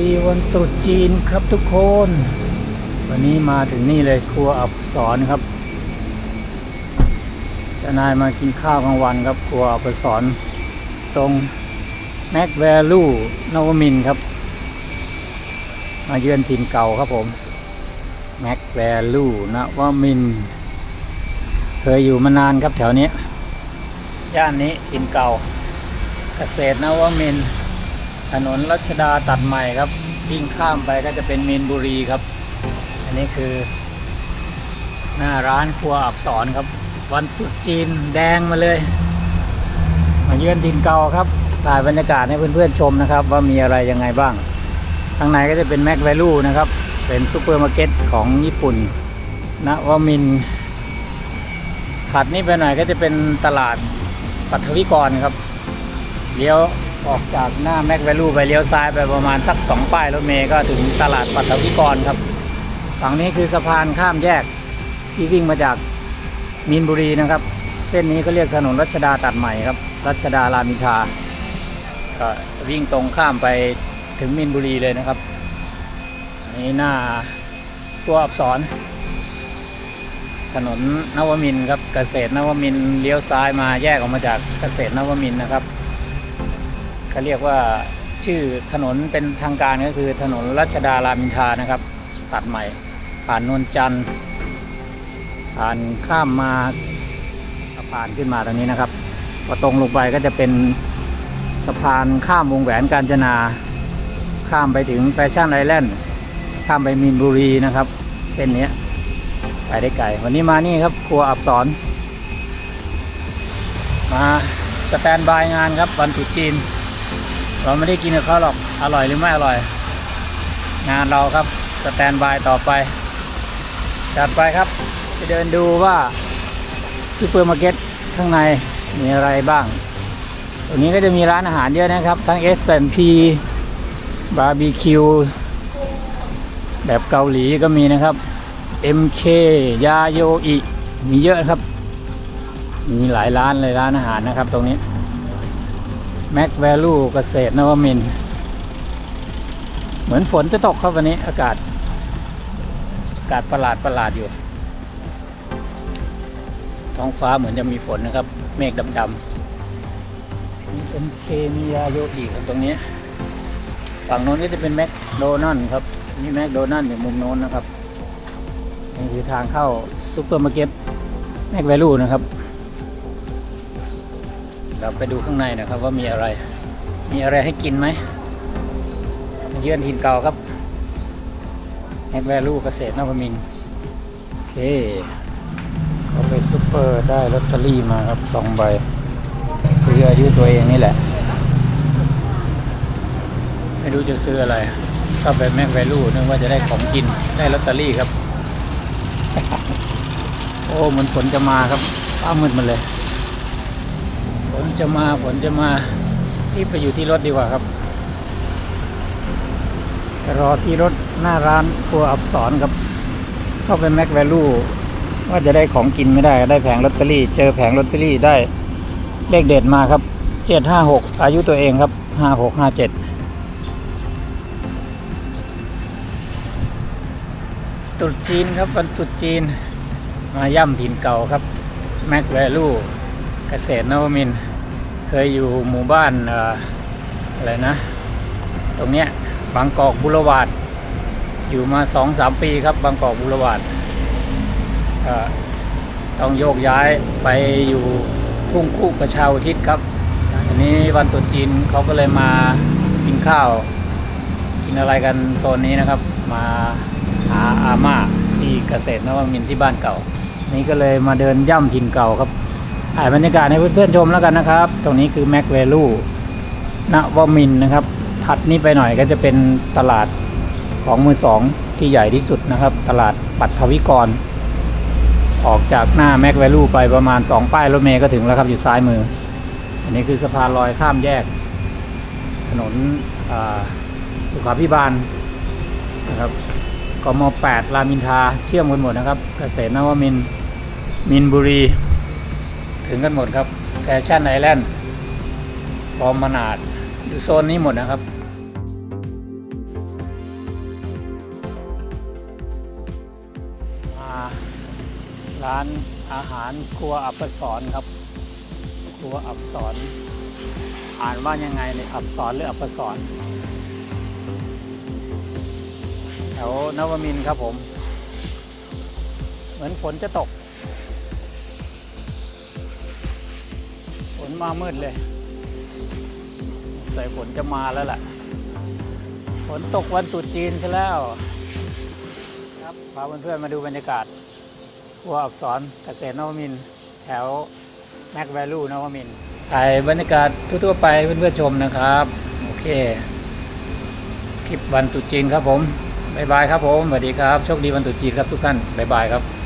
ดีวันตรุษจีนครับทุกคน วันนี้มาถึงนี่เลยครัวอับสอนครับจะนายมากินข้าวกลางวันครับครัวอับสอนตรงแม็กแวลูนวมินครับ มาเยือนถิ่นเก่าครับผมแม็กแวลูนวมิน เคยอยู่มานานครับแถวนี้ยย่านนี้ถิ่นเก่า เกษตรนวมินทร์ ถนนรัชดาตัดใหม่ครับวิ่งข้ามไปก็จะเป็นมีนบุรีครับ อันนี้คือ หน้าร้านครัวอับสอนครับ วันตรุษจีนแดงมาเลย มาเยือนดินเก่าครับถ่ายบรรยากาศให้เพื่อนๆชมนะครับ ว่ามีอะไรยังไงบ้างข้างในก็จะเป็นแม็กแวลูนะครับ เป็นซูเปอร์มาร์เก็ตของญี่ปุ่นนวมินทร์ถัดนี้ไปหน่อยก็จะเป็นตลาดปัทวิกรครับเลี้ยว ออกจากหน้าแม็กแวลูไปเลี้ยวซ้ายไปประมาณสักสองป้ายรถเมย์ก็ถึงตลาดปัทวิกรครับ ฝั่งนี้คือสะพานข้ามแยกที่วิ่งมาจากมีนบุรีนะครับ เส้นนี้ก็เรียกถนนรัชดาตัดใหม่ครับ รัชดารามิทาก็วิ่งตรงข้ามไปถึงมีนบุรีเลยนะครับนนี้หน้าตัวอักษร ถนนนวมินครับเกษตรนวมินเลี้ยวซ้ายมาแยกออกมาจากเกษตรนวมินนะครับ เขาเรียกว่าชื่อถนนเป็นทางการก็คือถนนรัชดารามินทานะครับ ตัดใหม่ ผ่านนวลจันทร์ผ่านข้ามมาผ่านขึ้นมาตรงนี้นะครับพอตรงลงไปก็จะเป็นสะพานข้ามวงแหวนกาญจนา ข้ามไปถึงแฟชั่นไอแลนด์ข้ามไปมีนบุรีนะครับ เส้นนี้ไปได้ไกลวันนี้มานี่ครับครัวอับสอนมาสแตนบายงานครับวันตรุษจีน เราไม่ได้กินกับเขาหรอก อร่อยหรือไม่อร่อย งานเราครับ สแตนบายต่อไปจัดไปครับไปเดินดูว่าซูเปอร์มาร์เก็ตข้างในมีอะไรบ้าง ตรงนี้ก็จะมีร้านอาหารเยอะนะครับ ทั้ง S&P บาร์บีคิวแบบเกาหลีก็มีนะครับ MK ยาโยอิ มีเยอะครับ มีหลายร้านเลยร้านอาหารนะครับตรงนี้ Mac Value เกษตรนวมิน เหมือนฝนจะตกครับวันนี้อากาศ อากาศประหลาดประหลาดอยู่ ท้องฟ้าเหมือนจะมีฝนนะครับ เมฆดำๆมี MK มียาโยอิครับตรงนี้ ฝั่งโน้นก็จะเป็นแมคโดนัลครับ นี่แมคโดนัลอยู่มุมโน้นนะครับนี่คือทางเข้าซูเปอร์มาร์เก็ตแม็กแวลูนะครับ เราไปดูข้างในนะครับว่ามีอะไร มีอะไรให้กินไหมเยือนถิ่นเก่าครับแมกแวลูเกษตรนวมินโอเคเขาไปซูเปอร์ได้ลอตเตอรี่มาครับสองใบซื้ออายุตัวเองนี่แหละ ไม่รู้จะซื้ออะไรก็ไปแมกแวลูนึกว่าจะได้ของกินได้ลอตเตอรี่ครับ โอ้เหมือนฝนจะมาครับฟ้ามืดมาเลย นจะมาฝนจะมารีบไปอยู่ที่รถดีกว่าครับรอที่รถหน้าร้านครัวอับสอนครับ เข้าไปแม็กแวลูว่าจะได้ของกินไม่ได้ ได้แผงลอตเตอรี่ เจอแผงลอตเตอรี่ได้เลขเด็ดมาครับเจ็ดห้าหกอายุตัวเองครับห้าหกห้าเจ็ดตรุษจีนครับวันตรุษจีน มาย่ำถิ่นเก่าครับ แม็กแวลูเกษตรนวมินทร์ เคยอยู่หมู่บ้านอะไรนะ ตรงเนี้ยบางกอกบุรวาดอยู่มาสองสามปีครับบางกอกบุรวาดต้องโยกย้ายไปอยู่ทุ่งคู่ประชาอุทิศครับอันนี้วันตุจีนเขาก็เลยมากินข้าว กินอะไรกันโซนนี้นะครับ มาหาอาม่าที่เกษตรนวมินที่บ้านเก่า นี่ก็เลยมาเดินย่ำถิ่นเก่าครับ ถ่ายบรรยากาศให้เพื่อนๆชมแล้วกันนะครับ ตรงนี้คือแม็กเวลูนวมินนะครับ ถัดนี้ไปหน่อยก็จะเป็นตลาดของมือสองที่ใหญ่ที่สุดนะครับ ตลาดปัทวิกร ออกจากหน้าแม็กแวลูไปประมาณสองป้ายรถเมย์ก็ถึงแล้วครับอยู่ซ้ายมือ อันนี้คือสะพานลอยข้ามแยก ถนนอุขาพิบาลนะครับกม8รามอินทาเชื่อมกันหมดนะครับ เกษตรนวมิน มินบุรี ถึงกันหมดครับแฟชั่นไอแลนด์พรอมนาดโซนนี้หมดนะครับร้านอาหารครัวอับสอนครับ ครัวอับสอนอ่านว่ายังไงในอับสอนหรืออับสอนแถวนวมินครับผม เหมือนฝนจะตก นมามืดเลย ใส่ฝนจะมาแล้วแหละฝนตกวันตรุษจีนซะแล้ว ครับพาเพื่อนๆมาดูบรรยากาศครัวอักษรเกษตรนวมิน แถวแม็กแวลูนวมินทร์ถ่ายบรรยากาศทั่วๆไปเพื่อนๆชมนะครับ โอเค คลิปวันตุจีนครับผม บ๊ายบายครับผม สวัสดีครับ โชคดีวันตุจีนครับทุกท่าน บ๊ายบายครับ